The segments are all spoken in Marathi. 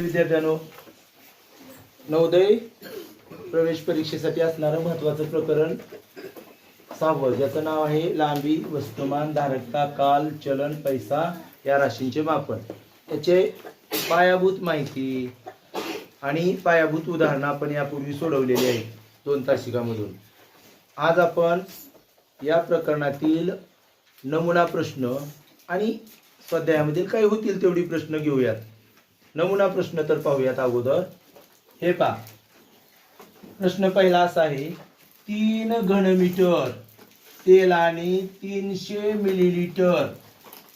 विद्यार्थ्यांनो नवोदय प्रवेश परीक्षेसाठी असणारं महत्वाचं प्रकरण सहावं ज्याचं नाव आहे लांबी वस्तुमान धारकता काल चलन पैसा या राशींचे मापन. याचे पायाभूत माहिती आणि पायाभूत उदाहरणं आपण यापूर्वी सोडवलेली आहेत दोन तासिकामधून. आज आपण या प्रकरणातील नमुना प्रश्न आणि स्वाध्यायामधील काय होतील तेवढी प्रश्न घेऊयात. नमुना प्रश्न तर पाहूयात अगोदर. हे पा प्रश्न पहिला असा आहे तीन घनमीटर तेलाने तीनशे मिलीलिटर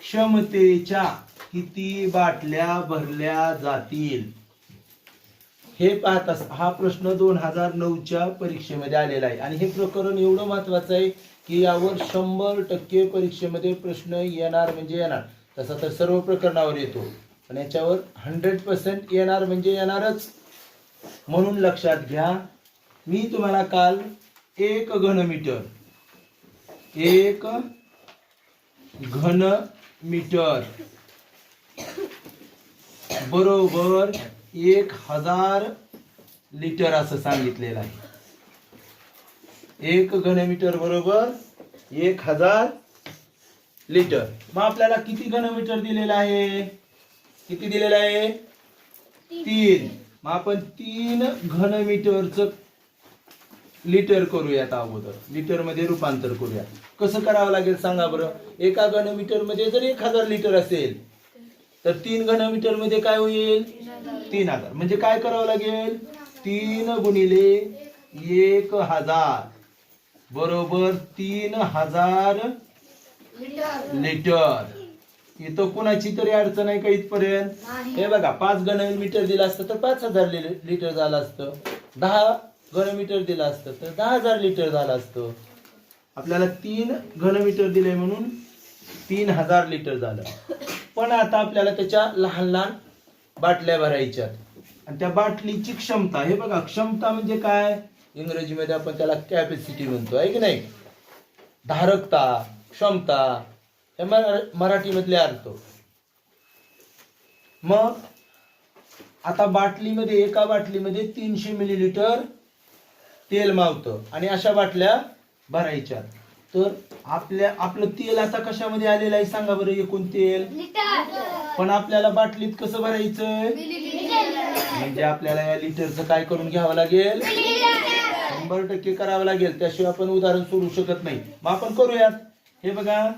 क्षमतेच्या किती बाटल्या भरल्या जातील? हे पाहत अस हा प्रश्न दोन हजार नऊच्या परीक्षेमध्ये आलेला आहे. आणि हे प्रकरण एवढं महत्वाचं आहे की यावर शंभर टक्के परीक्षेमध्ये प्रश्न येणार म्हणजे येणार. तसा तर सर्व प्रकरणावर येतो. पण याच्यावर हंड्रेड पर्सेंट येणार म्हणजे येणारच. म्हणून लक्षात घ्या मी तुम्हाला काल एक घनमीटर एक घन मीटर बरोबर एक हजार लिटर असं सांगितलेलं आहे. एक घनमीटर बरोबर एक हजार लिटर. मग आपल्याला किती घनमीटर दिलेलं आहे? किती दिलेलं आहे? तीन. मग आपण तीन घनमीटरचं लिटर करूयात अगोदर. लिटरमध्ये रूपांतर करूया कसं करावं लागेल सांगा बरं? एका घनमीटरमध्ये जर एक हजार लिटर असेल तर तीन घनमीटरमध्ये काय होईल? तीन हजार. म्हणजे काय करावं लागेल? तीन गुणिले एक हजार. बरोबर तीन हजार लिटर. इथं कुणाची तरी अडचण आहे का इथपर्यंत? हे बघा पाच घनमीटर दिलं असतं तर पाच हजार लिटर झालं असतं. दहा घनमीटर दिलं असतं तर दहा हजार लिटर झालं असतं. आपल्याला तीन घनमीटर दिले म्हणून तीन हजार लिटर झालं. पण आता आपल्याला त्याच्या लहान लहान बाटल्या भरायच्यात आणि त्या बाटलीची क्षमता हे बघा क्षमता म्हणजे काय? इंग्रजीमध्ये आपण त्याला कॅपॅसिटी म्हणतो आहे की नाही? धारकता क्षमता हे मरा- मराठीमधले अर्थ. मग आता बाटलीमध्ये एका बाटलीमध्ये तीनशे मिलीलिटर तेल मावतं आणि अशा बाटल्या भरायच्या. तर आपल्या आपलं तेल आता कशामध्ये आलेलं आहे सांगा बरं एकूण तेल? पण आपल्याला बाटलीत कसं भरायचंय म्हणजे आपल्याला या लिटरचं काय करून घ्यावं लागेल? शंभर टक्के करावं लागेल. त्याशिवाय आपण उदाहरण सोडू शकत नाही. मग आपण करूयात. हे बघा.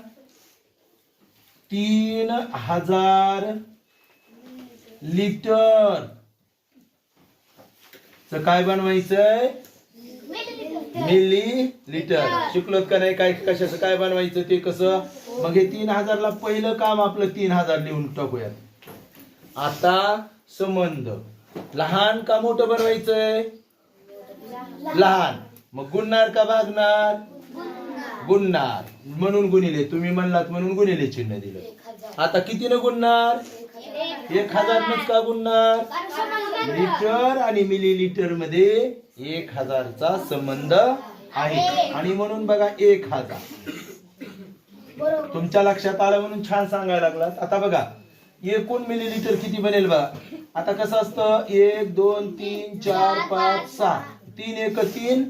तीन हजार लिटर. काय बनवायचंय? मिली लिटर शिकलोत का नाही? काय कशाचं काय बनवायचं ते कसं? मग हे तीन हजारला पहिलं काम आपलं तीन हजार लिहून टाकूयात. आता संबंध. लहान का मोठं बनवायचंय? लहान. मग गुणणार का भागणार? गुणणार म्हणून गुणिले तुम्ही म्हणलात म्हणून गुणिले चिन्ह दिलं. आता कितीने गुणणार? एक हजार का गुणणार. लिटर आणि मिली लिटरमध्ये एक हजारचा संबंध आहे. आणि म्हणून बघा एक हजार. तुमच्या लक्षात आलं म्हणून छान सांगायला लागलात. आता बघा एकूण मिली लिटर किती बनेल बघा आता कसं असतं? एक दोन तीन चार पाच सहा. तीन एक तीन.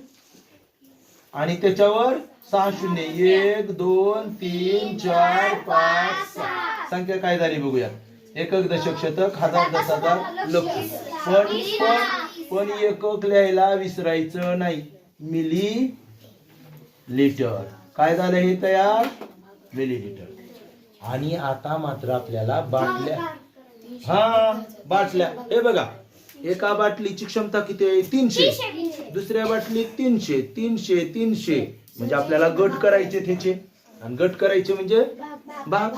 आणि त्याच्यावर सहा शून्य एक दोन तीन चार पाच सहा. संख्या काय झाली बघूया. एकक दशक शतक हजार दस हजार लक्ष. पण पण पण एकक लिहायला विसरायचं नाही. मिली लिटर काय झालं हे तयार? मिली लिटर आणि आता मात्र आपल्याला बाटल्या. हा बाटल्या. हे बघा. एका बाटलीची क्षमता किती आहे? तीनशे. दुसऱ्या बाटलीत तीनशे तीनशे तीनशे. म्हणजे आपल्याला गट करायचे त्याचे. आणि गट करायचे म्हणजे भाग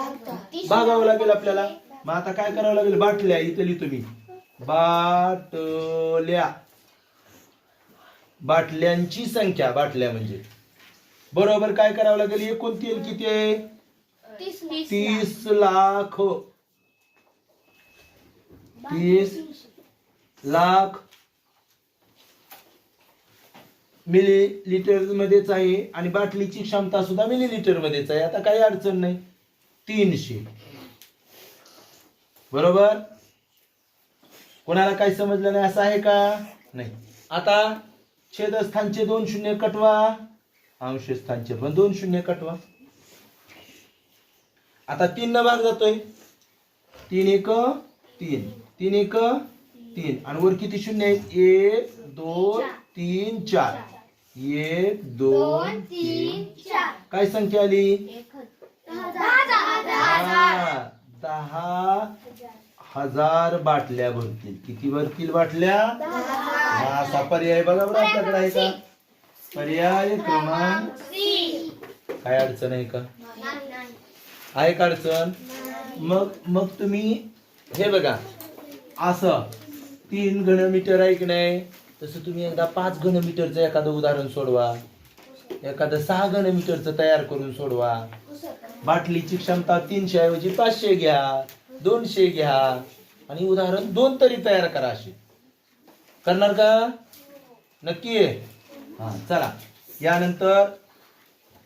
भागावं लागेल आपल्याला. मग आता काय करावं लागेल? बाटल्या इथं लिहितो मी बाटल्या. बाटल्यांची संख्या बाटल्या म्हणजे. बरोबर काय करावं लागेल? एकूण तेल किती आहे? तीस लाख. तीस लाख मिली लिटर मध्येच आहे आणि बाटलीची क्षमता सुद्धा मिली लिटर मध्येच आहे. आता काही अडचण नाही. तीनशे. बरोबर? कोणाला काही समजलं नाही असं आहे का? नाही. आता छेदस्थानचे दोन शून्य कटवा. अंश स्थानचे पण दोन शून्य कटवा. आता तीन न भाग जातोय. तीन एक तीन. तीन एक तीन. आणि वर किती शून्य आहेत? एक दोन तीन चार. एक दोन तीन काय संख्या आली? दहा हजार. बाटल्या भरतील. किती भरतील बाटल्या? हा असा पर्याय बघा बरं आपल्याकडे आहे का? पर्याय क्रमांक काय अडचण आहे का? आहे का अडचण? मग मग तुम्ही हे बघा. असं. तीन घनमीटर आहे की नाही? तसं तुम्ही एकदा पाच घनमीटरचं एखादं उदाहरण सोडवा. एखादं सहा घनमीटरचं तयार करून सोडवा. बाटलीची क्षमता तीनशे ऐवजी पाचशे घ्या दोनशे घ्या आणि उदाहरण दोन तरी तयार करा असे. करणार का? नक्की? आहे हा चला. यानंतर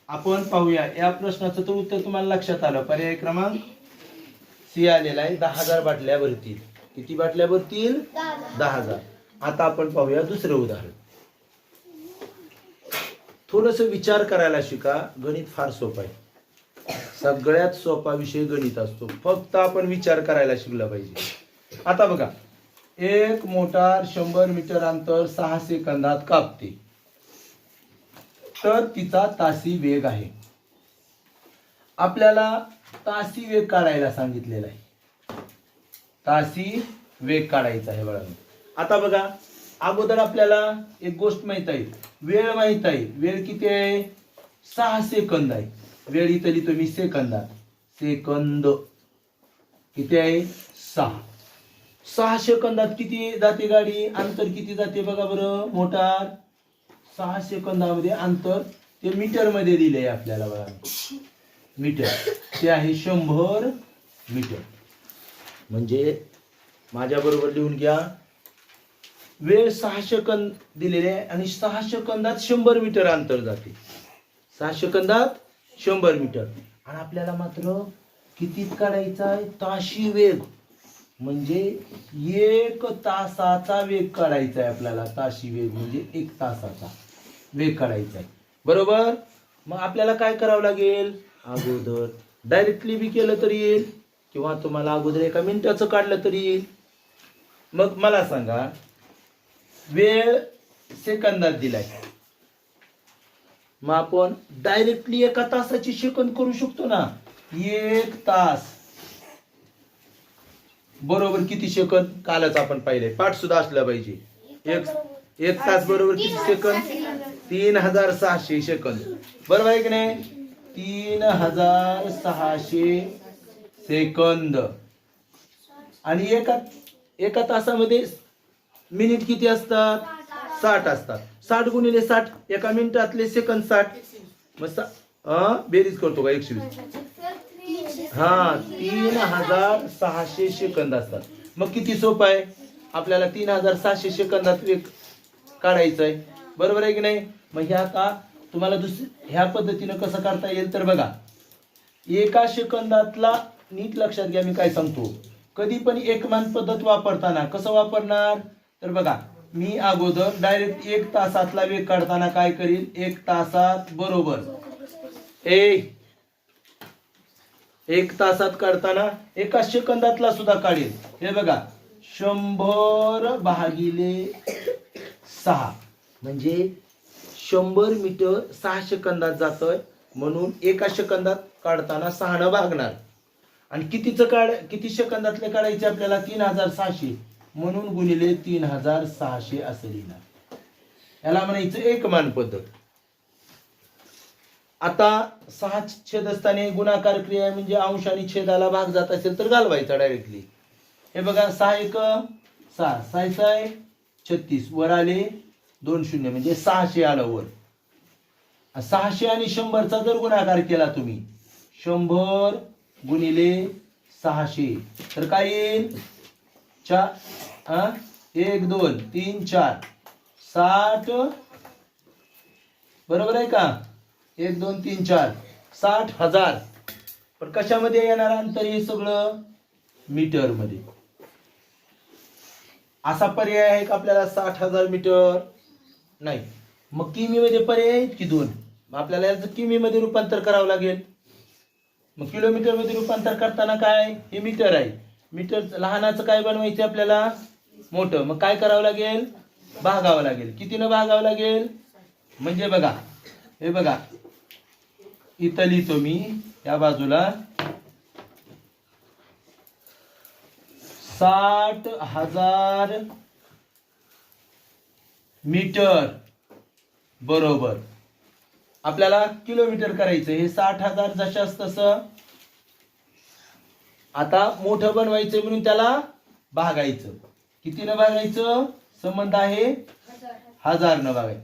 आपण पाहूया. या प्रश्नाचं तर उत्तर तुम्हाला लक्षात आलं. पर्याय क्रमांक सी आलेला आहे. दहा हजार बाटल्या भरतील. किती बाटल्या भरतील? दहा हजार. आता आपण पाहूया दुसरं उदाहरण. थोडस विचार करायला शिका गणित फार सोपं आहे. सगळ्यात सोपा विषय गणित असतो. फक्त आपण विचार करायला शिकला पाहिजे. आता बघा एक मोटार शंभर मीटर अंतर सहा सेकंदात कापते. तर तिचा तासी वेग आहे. आपल्याला तासी वेग काढायला सांगितलेला आहे. तासी वेग काढायचा आहे बघा आता बघा अगोदर आपल्याला एक गोष्ट माहीत आहे. वेळ माहीत आहे. वेळ किती आहे? सहा सेकंद आहे. वेळ इथं लिहितो मी सेकंदात. सेकंद. किती आहे? सहा. सहा सेकंदात किती जाते गाडी? अंतर किती जाते बघा बरं मोटार. सहा सेकंदामध्ये अंतर. ते मीटरमध्ये दिले आपल्याला बघा. मीटर. ते आहे शंभर मीटर. म्हणजे माझ्याबरोबर लिहून घ्या. वेळ सहा सेकंद दिलेले आहे आणि सहा सेकंदात शंभर मीटर अंतर जाते. सहा सेकंदात शंभर मीटर. आणि आपल्याला मात्र कितीत काढायचा आहे? ताशी वेग. म्हणजे एक तासाचा वेग काढायचा आहे आपल्याला. ताशी वेग म्हणजे एक तासाचा वेग काढायचा आहे. बरोबर? मग आपल्याला काय करावं लागेल? अगोदर डायरेक्टली बी केलं तरी येईल. किंवा तुम्हाला अगोदर एका मिनिटाचं काढलं तरी येईल. मग मला सांगा वेळ सेकंदात दिलाय. मग आपण डायरेक्टली एका तासाची सेकंद करू शकतो ना? एक तास. बरोबर किती सेकंद? कालच आपण पाहिले. पाठ सुद्धा असला पाहिजे. एक एक तास बरोबर किती सेकंद? तीन हजार सहाशे सेकंद. बरोबर आहे की नाही? तीन हजार सहाशे सेकंद. आणि एका एका तासामध्ये मिनिट किती असतात? साठ असतात. साठ गुणिले साठ एका मिनिटातले सेकंद साठ. मग सा- बेरीज करतो का? एकशे वीस. हा तीन हजार सहाशे सेकंद असतात. मग किती सोपं आहे? आपल्याला तीन हजार सहाशे सेकंदात एक काढायचं आहे बरोबर आहे की नाही? मग ह्या का तुम्हाला दुस ह्या पद्धतीनं कसं करता येईल? तर बघा. एका सेकंदातला नीट लक्षात घ्या मी काय सांगतो. कधी पण एकमान पद्धत वापरताना कसं वापरणार? तर बघा मी अगोदर डायरेक्ट एक तासातला वेग काढताना काय करील एक तासात बरोबर. ए एक तासात काढताना एका सेकंदातला सुद्धा काढेल हे बघा शंभर भागिले सहा. म्हणजे शंभर मीटर सहा सेकंदात जातोय म्हणून एका सेकंदात काढताना सहानं भागणार. आणि कितीचं काढ किती सेकंदातले काढायचे आपल्याला? तीन हजार सहाशे. म्हणून गुणिले तीन हजार सहाशे असं लिहिणार. याला म्हणायचं एक मान पद्धत. आता सहा छेदस्थाने गुणाकार क्रिया म्हणजे अंश आणि छेदाला भाग जात असेल तर घालवायचा डायरेक्टली हे बघा सहा एक सहा. सहा सहा छत्तीस. वर आले दोन शून्य म्हणजे सहाशे आलं वर. सहाशे आणि शंभरचा जर गुणाकार केला तुम्ही शंभर गुणिले सहाशे. तर काय येईल? चार. हा? एक दोन तीन चार. साठ. बरोबर आहे का? एक दोन तीन चार. साठ हजार. पण कशामध्ये येणार अंतर हे सगळं? मीटरमध्ये असा पर्याय आहे का आपल्याला साठ हजार मीटर? नाही. मग किमीमध्ये पर्याय आहेत की दोन? मग आपल्याला याचं किमीमध्ये रूपांतर करावं लागेल? मग किलोमीटरमध्ये रूपांतर करताना काय? हे मीटर आहे. मीटर लहानाचं काय बनवायचं आपल्याला? मोठं. मग काय करावं लागेल? भागावं लागेल. कितीनं भागावं लागेल? म्हणजे बघा हे बघा. इथं लिहितो मी या बाजूला. साठ हजार मीटर. बरोबर. आपल्याला किलोमीटर करायचं हे साठ हजार जशास तसं. आता मोठं बनवायचं म्हणून त्याला भागायचं. कितीनं भागायचं संबंध आहे? हजार न भागाय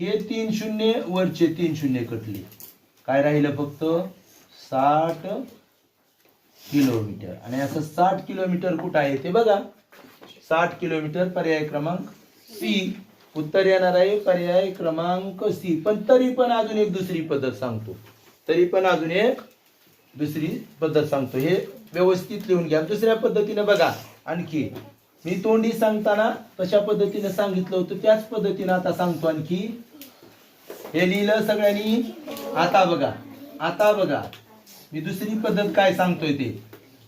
हे तीन शून्य वरचे तीन शून्य कटले. काय राहिलं फक्त? साठ किलोमीटर. आणि असं साठ किलोमीटर कुठं आहे ते बघा. साठ किलोमीटर पर्याय क्रमांक सी. उत्तर येणार आहे पर्याय क्रमांक सी. पण तरी पण अजून एक दुसरी पद्धत सांगतो. तरी पण अजून एक दुसरी पद्धत सांगतो. हे व्यवस्थित लिहून घ्या. दुसऱ्या पद्धतीने बघा. आणखी मी तोंडी सांगताना कशा पद्धतीने सांगितलं होतं त्याच पद्धतीने आता सांगतो आणखी. हे लिहिलं सगळ्यांनी? आता बघा आता बघा. मी दुसरी पद्धत काय सांगतोय ते?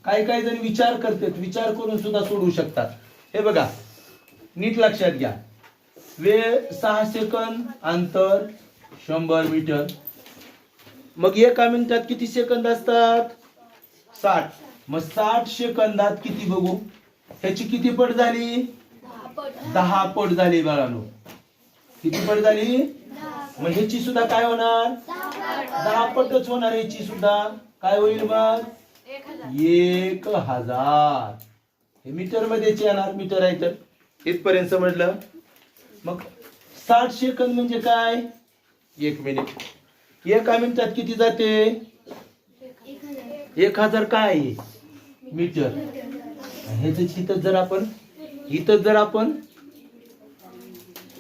काही काही जण विचार करतात विचार करून सुद्धा सोडवू शकतात. हे बघा नीट लक्षात घ्या. वेळ सहा सेकंद अंतर शंभर मीटर. मग एका मिनिटात किती सेकंद असतात? साठ. मग साठ सेकंदात किती बघू? ह्याची किती पट झाली? दहा पट झाली बाळानो. किती पट झाली? मग ह्याची सुद्धा काय होणार? दहा पटच होणार ह्याची सुद्धा. काय होईल मग एक हजार. हे मीटर मध्येच येणार. मीटर आहे तर. इथपर्यंत समजलं मग साठ सेकंद म्हणजे काय? एक मिनिट एका मिनिटात किती जाते? एक हजार काय? आहे मीटर ह्याच इथं जर आपण इथं जर आपण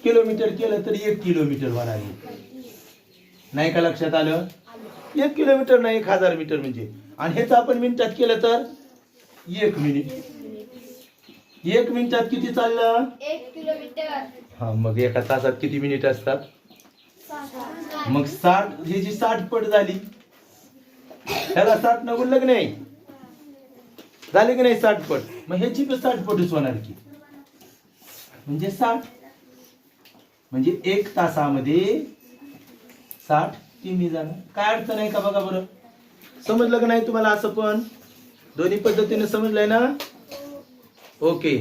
किलोमीटर केलं तर एक किलोमीटर आहे. नाही का लक्षात आलं? एक किलोमीटर नाही एक हजार मीटर म्हणजे. आणि ह्याचं आपण मिनिटात केलं तर एक मिनिट एक मिनिटात किती चाललं? एक किलोमीटर हा मग एका तासात किती मिनिट असतात? मग साठ ही जी साठ पट झाली. ह्याला साठ न बोललं की नाही झाले की नाही साठ पट मग ह्याची पण साठ पटच होणार की. म्हणजे साठ. म्हणजे एक तासामध्ये साठ किमी जाणं काय अडचण आहे का बघा बरं? समजलं का नाही तुम्हाला असं पण? दोन्ही पद्धतीने समजलंय ना? ओके.